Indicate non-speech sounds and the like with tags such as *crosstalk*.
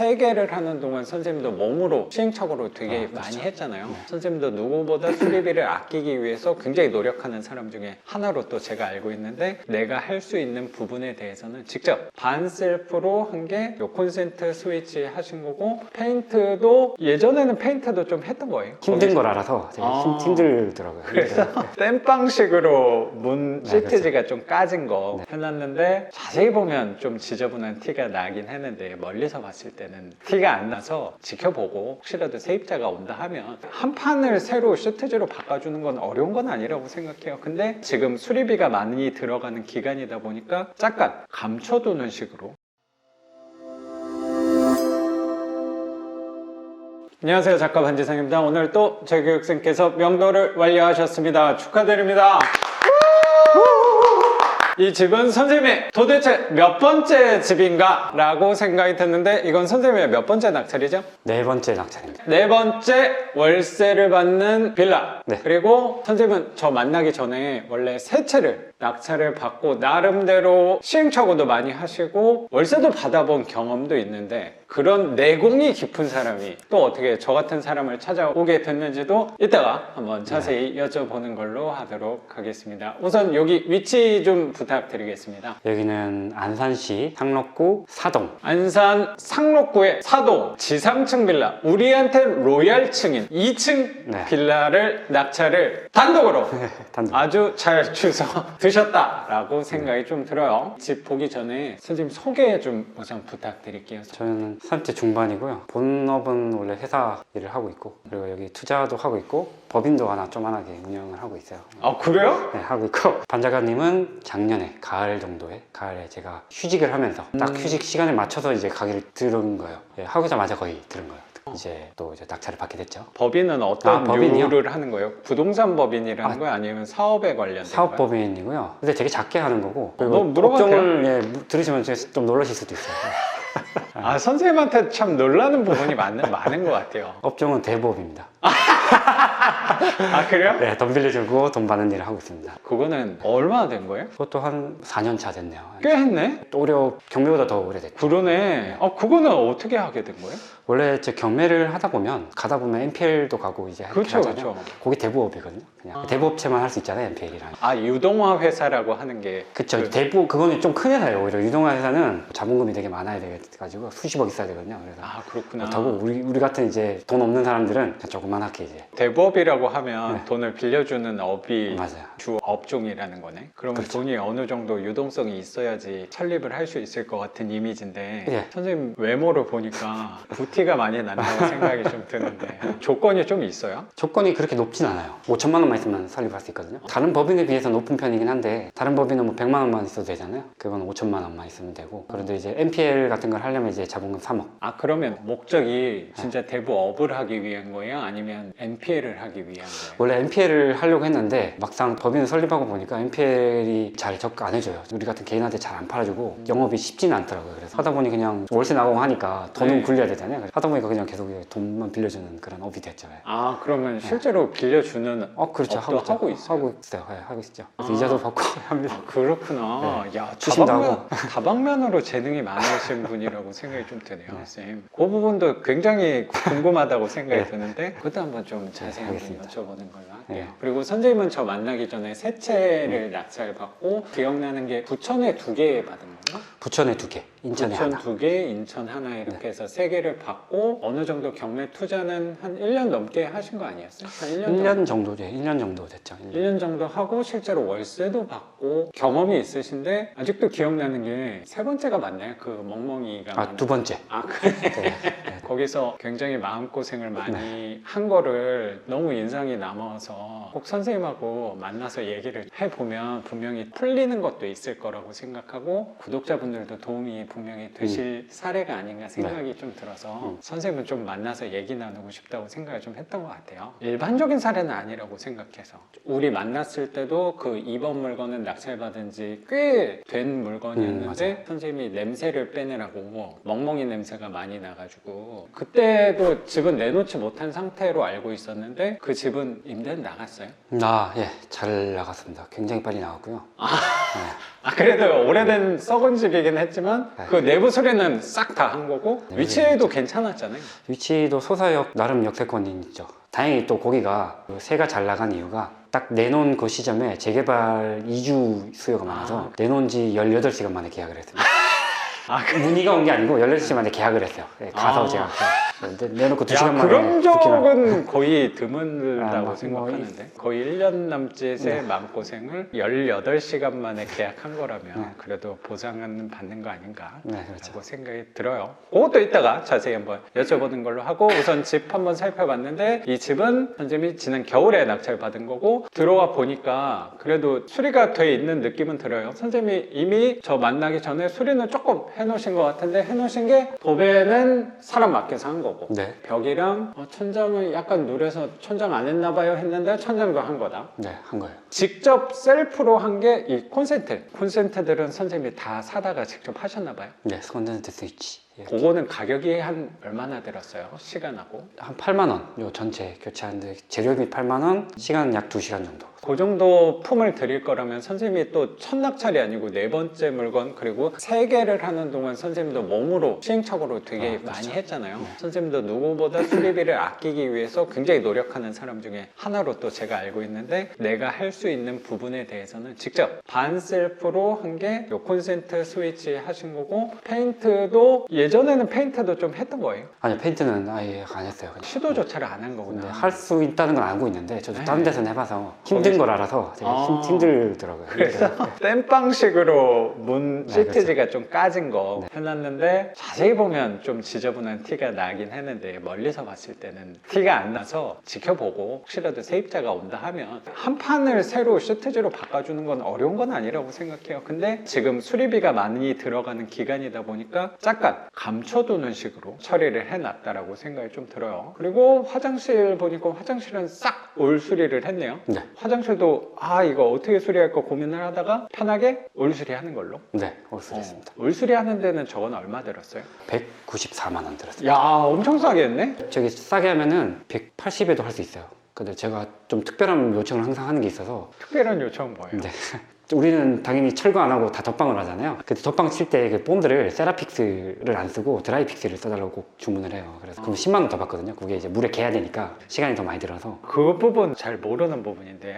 세계를 하는 동안 선생님도 몸으로 시행착오로 되게 아, 그렇죠. 많이 했잖아요. 네. 선생님도 누구보다 수리비를 아끼기 위해서 굉장히 노력하는 사람 중에 하나로 또 제가 알고 있는데 내가 할 수 있는 부분에 대해서는 직접 반셀프로 한 게 요 콘센트 스위치 하신 거고 페인트도 예전에는 페인트도 좀 했던 거예요. 힘든 걸 알아서 되게 아. 힘, 힘들더라고요. 그래서 *laughs* 땜빵식으로 문 네, 시트지가 좀 까진 거 네. 해놨는데 자세히 보면 좀 지저분한 티가 나긴 했는데 멀리서 봤을 때는 티가 안 나서 지켜보고 혹시라도 세입자가 온다 하면 한 판을 새로 시트지로 바꿔주는 건 어려운 건 아니라고 생각해요. 근데 지금 수리비가 많이 들어가는 기간이다 보니까 잠깐 감춰두는 식으로. 안녕하세요. 작가 반지상입니다. 오늘 또 제 교육생께서 명도를 완료하셨습니다. 축하드립니다 이 집은 선생님의 도대체 몇 번째 집인가 라고 생각이 드는데 이건 선생님의 몇 번째 낙찰이죠? 네 번째 낙찰입니다. 네 번째 월세를 받는 빌라. 네. 그리고 선생님은 저 만나기 전에 원래 세 채를 낙찰을 받고 나름대로 시행착오도 많이 하시고 월세도 받아본 경험도 있는데 그런 내공이 깊은 사람이 또 어떻게 저 같은 사람을 찾아오게 됐는지도 이따가 한번 자세히 여쭤보는 걸로 하도록 하겠습니다. 우선 여기 위치 좀 부탁드 리겠습니다. 여기는 안산시 상록구 사동. 안산 상록구의 사동 지상층 빌라 우리한테 로얄층인 2층 네. 빌라를 낙찰을 단독으로 *laughs* 단독. 아주 잘 주서 *laughs* 드셨다라고 생각이 좀 들어요 집 보기 전에 선생님 소개 좀 우선 부탁드릴게요 저는 30대 중반이고요. 본업은 원래 회사 일을 하고 있고 그리고 여기 투자도 하고 있고 법인도 하나 조만하게 운영을 하고 있어요. 아 그래요? 네, 하고 있고 반작가님은 작년 에 가을 정도에 가을에 제가 휴직을 하면서 딱 음. 휴직 시간에 맞춰서 이제 가게를 들은 거예요. 예, 하고자마자 거의 들은 거예요. 이제 또 이제 낙찰을 받게 됐죠. 법인은 어떤 아, 법인이요? 류를 하는 거예요? 부동산 법인이라는 아, 거예요? 아니면 사업에 관련된 거예요? 사업법인이고요. 근데 되게 작게 하는 거고 그리고 뭐 물어봐도 업종을 예, 무- 들으시면 좀 놀라실 수도 있어요. *laughs* 아 선생님한테 참 놀라는 부분이 많은, 많은 것 같아요 *laughs* 업종은 대부업입니다. *laughs* 아 그래요? 네, 돈 빌려주고 돈 받는 일을 하고 있습니다. 그거는 얼마나 된 거예요? 그것도 한 4년 차 됐네요. 꽤 했네 또 오히려 경매보다 더 오래됐죠. 그러네. 아, 그거는 어떻게 하게 된 거예요? 원래 제 경매를 하다 보면 가다 보면 NPL도 가고 이제 그렇죠, 하잖아요. 그렇죠. 거기 대부업이거든요. 그냥 아. 대부업체만 할 수 있잖아요, NPL이랑. 아, 유동화 회사라고 하는 게. 그쵸. 그- 대부, 그거는 좀 큰 회사예요. 오히려 유동화 회사는 자본금이 되게 많아야 돼가지고 수십억 있어야 되거든요. 그래서. 아, 그렇구나. 그렇다고 우리, 우리 같은 이제 돈 없는 사람들은 조그만하게 이제. 대부업이라고 하면 네. 돈을 빌려주는 업이 맞아요. 주 업종이라는 거네. 그러면 그렇죠. 돈이 어느 정도 유동성이 있어야지 설립을 할 수 있을 것 같은 이미지인데 예. 선생님 외모를 보니까 부티가 많이 난다고 *laughs* 생각이 좀 드는데 조건이 좀 있어요? 조건이 그렇게 높진 않아요. 5천만 원만 있으면 설립할 수 있거든요. 다른 법인에 비해서 높은 편이긴 한데 다른 법인은 뭐 100만 원만 있어도 되잖아요. 그건 5천만 원만 있으면 되고. 그런데 이제 NPL 같은 걸 하려면 이제 자본금 3억. 아 그러면 목적이 진짜 대부 업을 하기 위한 거예요? 아니면 NPL을 하기 위한 거예요? 원래 NPL을 하려고 했는데 막상 법인을 설립하고 보니까 NPL이 잘적안 해줘요. 우리 같은 개인한테 잘 안 팔아주고 영업이 쉽지는 않더라고요. 그래서 하다 보니 그냥 월세 나가고 하니까 돈은 네. 굴려야 되잖아요. 하다 보니까 그냥 계속 돈만 빌려주는 그런 업이 됐죠. 예. 아 그러면 실제로 빌려주는 어, 그렇죠. 있죠. 하고 있어요? 하고 있어요. 예, 하고 있죠. 아. 이자도 받고 *laughs* 합니다. 아, 그렇구나. 야, 투심도 다방면, 하고. 다방면으로 재능이 많으신 분이라고 생각이 좀 드네요, 네. 선생님. 그 부분도 굉장히 궁금하다고 생각이 네. 드는데, 그것도 한번 좀 자세히 한번 알겠습니다. 여쭤보는 걸로 할게요. 네. 그리고 선생님은 저 만나기 전에 세 채를 낙찰 받고, 기억나는 게 부천에 두 개 받은 건가? 부천에 두 개, 인천에 부천 하나. 네. 두 개, 인천 하나 이렇게 해서 세 개를 받고, 어느 정도 경매 투자는 한 1년 넘게 하신 거 아니었어요? 한 1년, 정도? 1년 정도, 예, 1년 정도 됐죠. 1년. 1년 정도 하고 실제로 월세도 받고 경험이 있으신데 아직도 기억나는 게 세 번째가 맞나요? 그 멍멍이가 아, 두 번째. 아 그래 네. *laughs* 거기서 굉장히 마음고생을 많이 한 거를 너무 인상이 남아서 꼭 선생님하고 만나서 얘기를 해보면 분명히 풀리는 것도 있을 거라고 생각하고 구독자분들 도 도움이 분명히 되실 사례가 아닌가 생각이 좀 들어서 음. 선생님은 좀 만나서 얘기 나누고 싶다고 생각을 좀 했던 것 같아요 일반적인 사례는 아니라고 생각해서 우리 만났을 때도 그 2번 물건은 낙찰받은 지 꽤된 음, 물건이었는데 선생님이 냄새를 빼내라고 멍멍이 냄새가 많이 나가지고 그때도 집은 내놓지 못한 상태로 알고 있었는데 그 집은 임대는 나갔어요? 아, 예, 잘 나갔습니다. 굉장히 빨리 나갔고요. 아 그래도 오래된 썩은 집이긴 했지만 그 내부 수리는 싹 다 한 거고 네, 위치도 괜찮았잖아요. 위치도 소사역 나름 역세권이 있죠. 다행히 또 거기가 그 새가 잘 나간 이유가 딱 내놓은 그 시점에 재개발 2주 수요가 많아서 내놓은 지 18시간 만에 계약을 했습니다. *laughs* 아, 문의가 온 게 아니고 18시간 만에 계약을 했어요. 네, 가서 아. 제가 네, 내놓고 2시간 야, 만에 그런. 적은 거의 드물다고 아, 뭐, 생각하는데 거의 1년 남짓의 네. 마음고생을 18시간 만에 계약한 거라면 네. 그래도 보상은 받는 거 아닌가 네, 그렇죠. 라고 생각이 들어요 그것도 이따가 자세히 한번 여쭤보는 걸로 하고 우선 집 한번 살펴봤는데 이 집은 선생님이 지난 겨울에 낙찰 받은 거고 들어와 보니까 그래도 수리가 돼 있는 느낌은 들어요 선생님이 이미 저 만나기 전에 수리는 조금 해놓으신 것 같은데 해놓으신 게 도배는 사람 맡겨서 한 거고 네. 벽이랑 어, 천장을 약간 누래서 천장 안 했나 봐요 했는데 천장도 한 거다. 네, 한 거예요. 직접 셀프로 한 게 이 콘센트. 콘센트들은 선생님이 다 사다가 직접 하셨나 봐요. 네, 스콘덴트 스위치. 예. 그거는 가격이 한 얼마나 들었어요? 시간하고? 한 8만 원, 요 전체 교체하는데 재료비 8만 원, 시간 약 2시간 정도. 그 정도 품을 드릴 거라면 선생님이 또 첫 낙찰이 아니고 네 번째 물건 그리고 세 개를 하는 동안 선생님도 몸으로 시행착오로 되게 아, 그렇죠. 많이 했잖아요. 네. 선생님도 누구보다 수리비를 아끼기 위해서 굉장히 노력하는 사람 중에 하나로 또 제가 알고 있는데 내가 할 수 있는 부분에 대해서는 직접 반셀프로 한 게 요 콘센트 스위치 하신 거고 페인트도 예 전에는 페인트도 좀 했던 거예요. 아니요, 페인트는 아예 안 했어요. 그냥. 시도조차를 안 한 거구나. 할수 있다는 건 알고 있는데 저도 네. 다른 데서는 해봐서 힘든 거기서- 걸 알아서 되게 아. 힘, 힘들더라고요. 그래서 *laughs* 땜빵식으로 문 네, 시트지가 좀 까진 거 네. 해놨는데 자세히 보면 좀 지저분한 티가 나긴 했는데 멀리서 봤을 때는 티가 안 나서 지켜보고 혹시라도 세입자가 온다 하면 한 판을 새로 시트지로 바꿔주는 건 어려운 건 아니라고 생각해요. 근데 지금 수리비가 많이 들어가는 기간이다 보니까 잠깐 감춰두는 식으로 처리를 해놨다라고 생각이 좀 들어요. 그리고 화장실 보니까 화장실은 싹 올 수리를 했네요. 네, 화장실도 아 이거 어떻게 수리할까 고민을 하다가 편하게 올 수리 하는 걸로 네, 올수했습니다. 어, 올 수리 하는 데는 저건 얼마 들었어요? 194만 원 들었어요. 야 엄청 싸게 했네 저기 싸게 하면은 180에도 할 수 있어요. 근데 제가 좀 특별한 요청을 항상 하는 게 있어서 특별한 요청은 뭐예요? 네. 우리는 당연히 철거 안 하고 다 덧방을 하잖아요. 근데 덧방 칠 때 그 폼들을 세라픽스를 안 쓰고 드라이픽스를 써달라고 꼭 주문을 해요. 그래서 그럼 10만 원 더 받거든요. 그게 이제 물에 개야 되니까 시간이 더 많이 들어서 그 부분 잘 모르는 부분인데